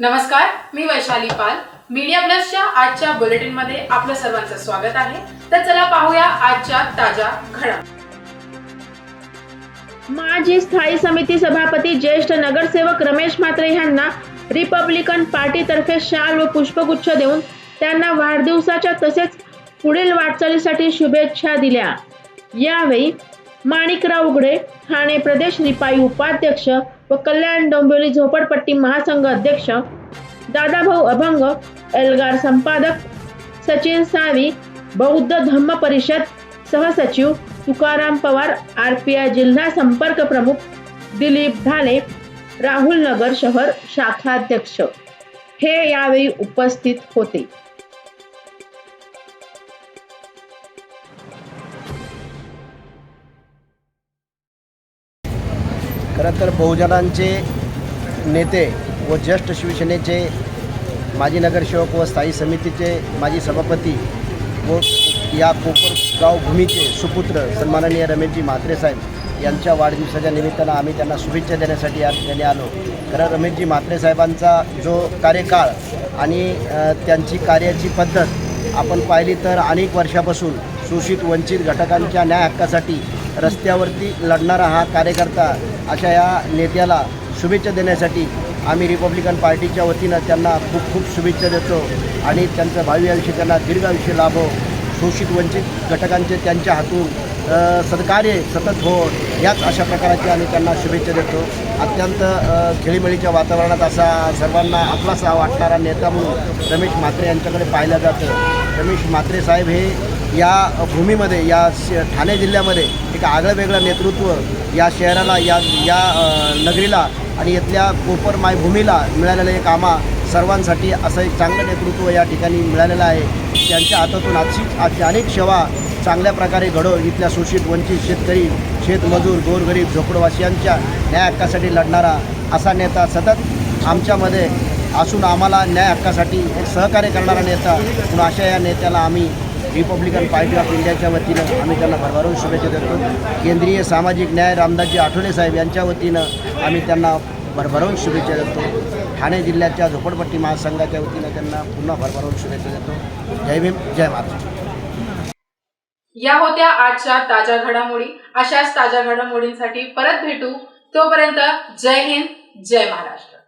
नमस्कार मी वैशाली पाल. मीडिया प्लसच्या आजच्या बुलेटिनमध्ये आपलं सर्वांचं स्वागत आहे. तर चला पाहूया आजच्या ताज्या घडा माजी स्थायी समिती सभापती ज्येष्ठ नगरसेवक रमेश म्हात्रे यांना रिपब्लिकन पार्टीतर्फे शाल व पुष्पगुच्छ देऊन त्यांना वाढदिवसाच्या तसेच पुढील वाटचालीसाठी शुभेच्छा दिल्या. यावेळी माणिकराव उघडे ठाणे प्रदेश निपाई उपाध्यक्ष व कल्याण डोंबिवली झोपडपट्टी महासंघ अध्यक्ष दादाभाऊ अभंग एल्गार संपादक सचिन सावी बौद्ध धम्म परिषद सहसचिव Tukaram Pawar R P I जिल्हा संपर्क प्रमुख दिलीप ढाले राहुल नगर शहर शाखाध्यक्ष हे यावेळी उपस्थित होते. खरं तर बहुजनांचे नेते व ज्येष्ठ शिवसेनेचे माजी नगरसेवक व स्थायी समितीचे माजी सभापती व या कोपरगाव भूमीचे सुपुत्र सन्माननीय रमेशजी म्हात्रे साहेब यांच्या वाढदिवसाच्या निमित्तानं आम्ही त्यांना शुभेच्छा देण्यासाठी या ठिकाणी आलो. खरं रमेशजी म्हात्रे साहेबांचा जो कार्यकाळ आणि त्यांची कार्याची पद्धत आपण पाहिली तर अनेक वर्षापासून शोषित वंचित घटकांच्या न्याय हक्कासाठी रस्त्यावरती लढणारा हा कार्यकर्ता अशा या नेत्याला शुभेच्छा देण्यासाठी आम्ही रिपब्लिकन पार्टीच्या वतीनं त्यांना खूप खूप शुभेच्छा देतो आणि त्यांचं भावी आयुष्य त्यांना दीर्घ आयुष्य लाभो. शोषित वंचित घटकांचे त्यांच्या हातून अ, सत्कार्य सतत हो याच अशा प्रकाराची आम्ही त्यांना शुभेच्छा देतो. अत्यंत खेळीमेळीच्या वातावरणात असा सर्वांना आपलासा वाटणारा नेता म्हणून रमेश म्हात्रे यांच्याकडे पाहिलं जातं. रमेश म्हात्रे साहेब हे या भूमीमध्ये या श ठाणे जिल्ह्यामध्ये एक आगळं वेगळं नेतृत्व या शहराला या या नगरीला आणि इथल्या कोपर मायभूमीला मिळालेलं हे कामा सर्वांसाठी असं एक चांगलं नेतृत्व या ठिकाणी मिळालेलं आहे. त्यांच्या हातातून आजची आज अनेक सेवा चांगल्या प्रकारे घडो इथल्या शोषित वंचित शेतकरी शेतमजूर गोरगरीब झोपडवासियांच्या न्याय हक्कासाठी लढणारा असा नेता सतत आमच्यामध्ये असून आम्हाला न्याय हक्कासाठी एक सहकार्य करणारा नेता म्हणून अशा या नेत्याला आम्ही रिपब्लिकन पार्टी ऑफ इंडियाच्या वतीनं आम्ही त्यांना भरभरून शुभेच्छा देतो. केंद्रीय सामाजिक न्याय रामदासजी आठवले साहेब यांच्या वतीनं आम्ही त्यांना भरभरून शुभेच्छा देतो. ठाणे जिल्ह्याच्या झोपडपट्टी महासंघाच्या वतीनं त्यांना पुन्हा भरभरून शुभेच्छा देतो. जय भीम जय महाराष्ट्र. या होत्या आजच्या ताज्या घडामोडी. अशाच ताज्या घडामोडींसाठी परत भेटू. तोपर्यंत जय हिंद जय महाराष्ट्र.